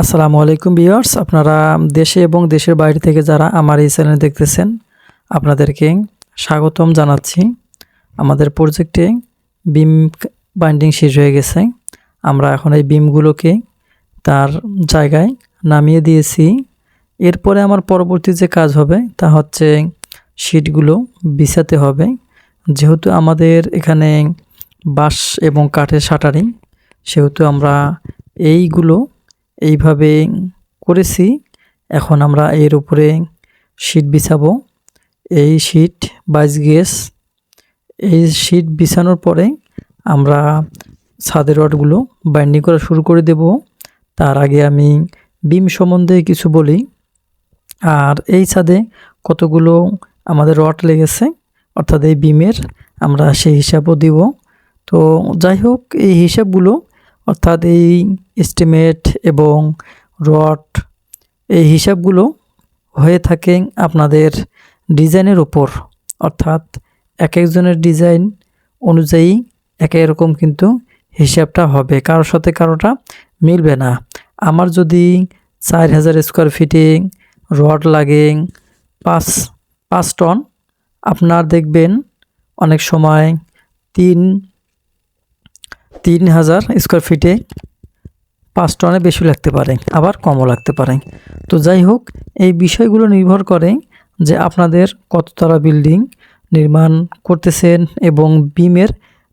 আসসালামু আলাইকুম ভিউয়ার্স, আপনারা দেশে এবং দেশের বাইরে থেকে যারা আমার এই চ্যানেল দেখতেছেন, আপনাদেরকে স্বাগতম জানাচ্ছি। আমাদের প্রজেক্টে বিম বাইন্ডিং শেষ হয়ে গেছে। আমরা এখন এই বিমগুলোকে তার জায়গায় নামিয়ে দিয়েছি। এরপরে আমার পরবর্তী যে কাজ হবে, তা হচ্ছে শিটগুলো বিছাতে হবে। যেহেতু আমাদের এখানে বাঁশ এবং কাঠের শাটারিং, সেহেতু আমরা এইগুলো এইভাবে করেছি। এখন আমরা এর উপরে শীট বিছাবো। এই শীট বাইশ গেস এই শীট বিছানোর পরে আমরা ছাদের রডগুলো বাইন্ডিং করা শুরু করে দেব। তার আগে আমি বিম সম্বন্ধে কিছু বলি। আর এই ছাদে কতগুলো আমাদের রড লেগেছে, অর্থাৎ এই বিমের আমরা সেই হিসাবও দিব। তো যাই হোক, এই হিসাবগুলো, অর্থাৎ এই এস্টিমেট এবং রড এই হিসাবগুলো হয়ে থাকে আপনাদের ডিজাইনের উপর। অর্থাৎ এক একজনের ডিজাইন অনুযায়ী এক এরকম কিন্তু হিসাবটা হবে। কারোর সাথে কারোটা মিলবে না। আমার যদি চার হাজার স্কোয়ার ফিটে রড লাগে পাঁচ পাঁচ টন আপনার দেখবেন অনেক সময় তিন তিন হাজার স্কোয়ার ফিটে পাঁচ টনে বেশি লাগতে পারে, আবার কমও লাগতে পারে। তো যাই হোক, এই বিষয়গুলো নির্ভর করে যে আপনাদের কততলা বিল্ডিং নির্মাণ করতেছেন এবং বিমের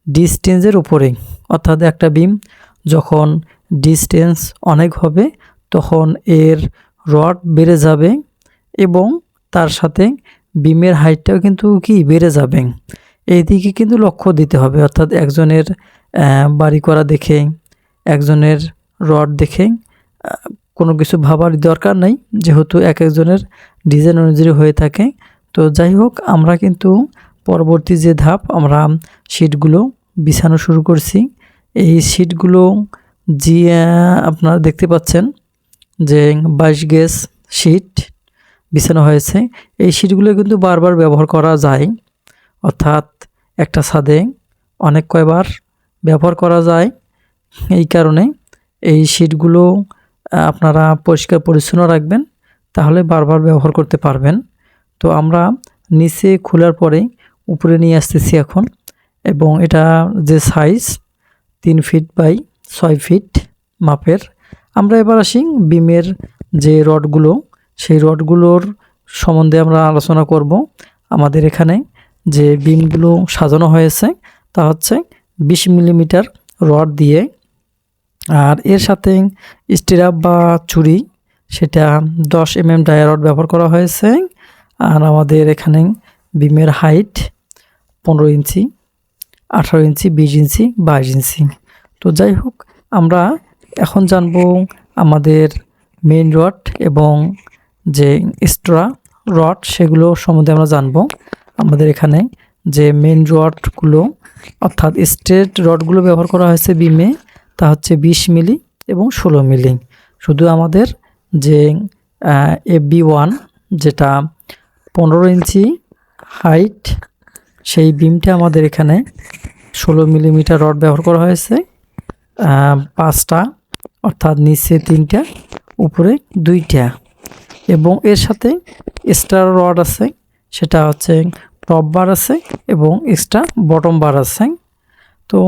ডিস্টেন্সের উপরে, অর্থাৎ একটা বিম যখন ডিস্টেন্স অনেক হবে, তখন এর রড বেড়ে যাবে এবং তার সাথে বিমের হাইটটাও কিন্তু কি বেড়ে যাবে। এই দিকে কিন্তু লক্ষ্য দিতে হবে, অর্থাৎ একজনের বাড়ি করা দেখে, একজনের রড দেখে কোনো কিছু ভাবার দরকার নাই যেহেতু এক একজনের ডিজাইন অনুযায়ী হয়ে থাকে। তো যাই হোক আমরা কিন্তু পরবর্তী যে ধাপ আমরা শিটগুলো বিছানো শুরু করছি। এই শিটগুলো আহ, আপনারা দেখতে পাচ্ছেন যে বাইশ গেজ শিট বিছানো হয়েছে। এই শিটগুলো কিন্তু বারবার ব্যবহার করা যায় অর্থাৎ একটা ছাদে অনেক কয়বার ব্যবহার করা যায়। এই কারণে এই শিটগুলো আপনারা পরিষ্কার পরিচ্ছন্ন রাখবেন, তাহলে বারবার ব্যবহার করতে পারবেন। তো আমরা নিচে খোলার পরে উপরে নিয়ে আসতেছি এখন, এবং এটা যে সাইজ তিন ফিট বাই ছয় ফিট মাপের। আমরা এবার আসি বিমের যে রডগুলো, সেই রডগুলোর সম্বন্ধে আমরা আলোচনা করব। আমাদের এখানে যে বিমগুলো সাজানো হয়েছে, তা হচ্ছে বিশ মিলিমিটার রড দিয়ে আর এর সাথে স্টিরাপ বা চুরি সেটা দশ এম এম ডায়া রড ব্যবহার করা হয়েছে। আর আমাদের এখানে বিমের হাইট পনেরো ইঞ্চি, আঠারো ইঞ্চি, বিশ ইঞ্চি, বাইশ ইঞ্চি। তো যাই হোক, আমরা এখন জানব আমাদের মেইন রড এবং যে এক্সট্রা রড সেগুলো সম্বন্ধে আমরা জানব। আমাদের এখানে যে মেইন রডগুলো অর্থাৎ স্ট্রেট রডগুলো ব্যবহার করা হয়েছে বিমে তা হচ্ছে বিশ মিলি এবং ষোলো মিলি। শুধু আমাদের যে এফ বি ওয়ান যেটা পনেরো ইঞ্চি হাইট, সেই বিমটা আমাদের এখানে ষোলো মিলিমিটার রড ব্যবহার করা হয়েছে। পাঁচটা, অর্থাৎ নিচে তিনটা, উপরে দুইটা। এবং এর সাথে এক্সট্রা রড আছে, সেটা হচ্ছে টপ বার আছে এবং এক্সট্রা বটম বার আছে। তো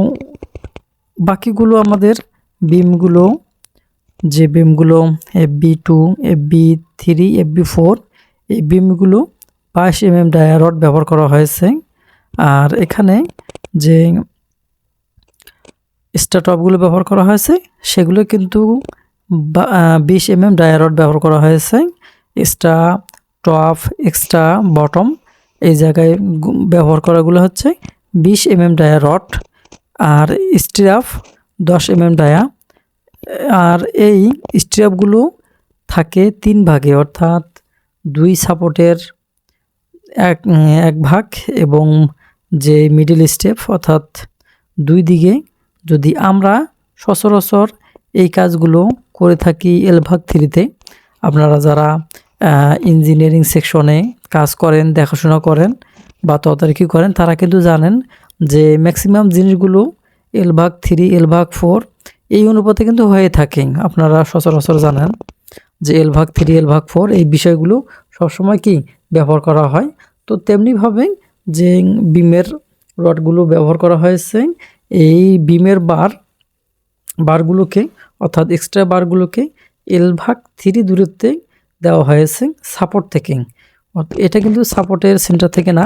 বাকিগুলো আমাদের বিমগুলো, যে বিমগুলো F B two F B three F B four এই বিমগুলো বাইশ এম এম ডায়া রড ব্যবহার করা হয়েছে। আর এখানে যে স্টারটপগুলো ব্যবহার করা হয়েছে, সেগুলো কিন্তু বিশ এম এম ডায়া রড ব্যবহার করা হয়েছে। এক্সট্রা টপ, এক্সট্রা, বটম, এই জায়গায় ব্যবহার করাগুলো হচ্ছে বিশ এম এম ডায়া রড আর স্ট্রাফ দশ এম এম ডায়া। আর এই স্ট্রাপগুলো থাকে তিন ভাগে, অর্থাৎ দুই সাপোর্টের এক এক ভাগ এবং যে মিডিল স্টেপ অর্থাৎ দুই দিকে। যদি আমরা সচরাচর এই কাজগুলো করে থাকি এল ভাগ থ্রিতে, আপনারা যারা ইঞ্জিনিয়ারিং সেকশনে কাজ করেন, দেখাশোনা করেন বা তদারকি করেন, তারা কিন্তু জানেন যে ম্যাক্সিমাম জিনিসগুলো এল ভাগ থ্রি এল ভাগ ফোর এই অনুপাতে কিন্তু হয়ে থাকে। আপনারা সচরাচর জানেন যে এল ভাগ থ্রি এল ভাগ ফোর এই বিষয়গুলো সবসময় কি ব্যবহার করা হয়? তো তেমনিভাবে যে বিমের রডগুলো ব্যবহার করা হয়েছে, এই বিমের বার, বারগুলোকে, অর্থাৎ এক্সট্রা বারগুলোকে এল ভাগ থ্রি দূরত্বে দেওয়া হয়েছে সাপোর্ট থেকে। এটা কিন্তু সাপোর্টের সেন্টার থেকে না,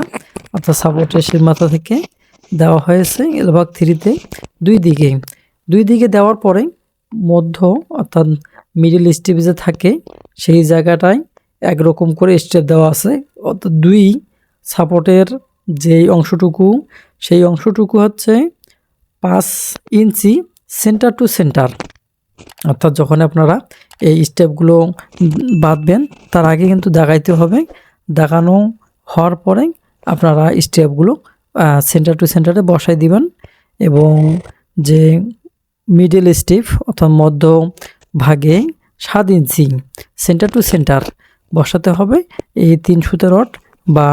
অর্থাৎ সাপোর্টের মাথা থেকে দেওয়া হয়েছে এল ভাগ থ্রিতে। দুই দিকে দুই দিকে দেওয়ার পরে মধ্য অর্থাৎ মিডিল স্টেপ যে থাকে, সেই জায়গাটায় একরকম করে স্টেপ দেওয়া আছে। অর্থাৎ দুই সাপোর্টের যেই অংশটুকু, সেই অংশটুকু হচ্ছে পাঁচ ইঞ্চি সেন্টার টু সেন্টার অর্থাৎ যখন আপনারা এই স্টেপগুলো বাঁধবেন, তার আগে কিন্তু দাগাইতে হবে। দাগানো হওয়ার পরে আপনারা স্টেপগুলো সেন্টার টু সেন্টারে বসাই দিবেন এবং যে মিডল স্টিপ অথবা মধ্য ভাগে সাত ইঞ্চি সেন্টার টু সেন্টার বসাতে হবে। এই তিন সুতো রড বা